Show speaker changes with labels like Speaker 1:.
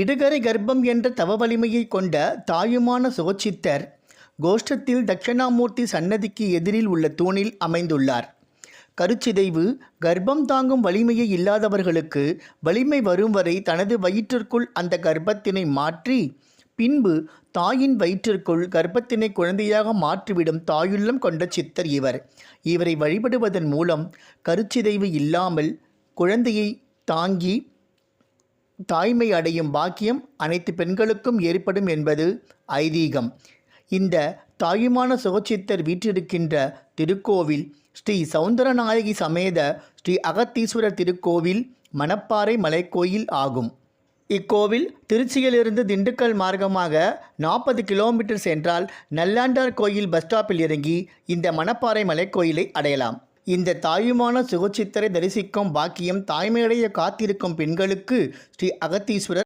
Speaker 1: இடுகரை கர்ப்பம் என்ற தவ வலிமையை கொண்ட தாயுமான சுகச்சித்தர் கோஷ்டத்தில் தட்சிணாமூர்த்தி சன்னதிக்கு எதிரில் உள்ள தூணில் அமைந்துள்ளார். கருச்சிதைவு கர்ப்பம் தாங்கும் வலிமையை இல்லாதவர்களுக்கு வலிமை வரும் வரை தனது வயிற்றிற்குள் அந்த கர்ப்பத்தினை மாற்றி பின்பு தாயின் வயிற்றிற்குள் கர்ப்பத்தினை குழந்தையாக மாற்றிவிடும் தாயுள்ளம் கொண்ட சித்தர் இவர். இவரை வழிபடுவதன் மூலம் கருச்சிதைவு இல்லாமல் குழந்தையை தாங்கி தாய்மை அடையும் பாக்கியம் அனைத்து பெண்களுக்கும் ஏற்படும் என்பது ஐதீகம். இந்த தாயுமான சுகச்சித்தர் வீற்றிருக்கின்ற திருக்கோவில் ஸ்ரீ சௌந்தரநாயகி சமேத ஸ்ரீ அகத்தீஸ்வரர் திருக்கோவில் மணப்பாறை மலைக்கோயில் ஆகும். இக்கோவில் திருச்சியிலிருந்து திண்டுக்கல் மார்க்கமாக நாற்பது கிலோமீட்டர் சென்றால் நல்லாண்டார் கோயில் பஸ் ஸ்டாப்பில் இறங்கி இந்த மணப்பாறை மலைக்கோயிலை அடையலாம். இந்த தாயுமான சுகச்சித்தரை தரிசிக்கும் பாக்கியம் தாய்மையடைய காத்திருக்கும் பெண்களுக்கு ஸ்ரீ அகத்தீஸ்வரர்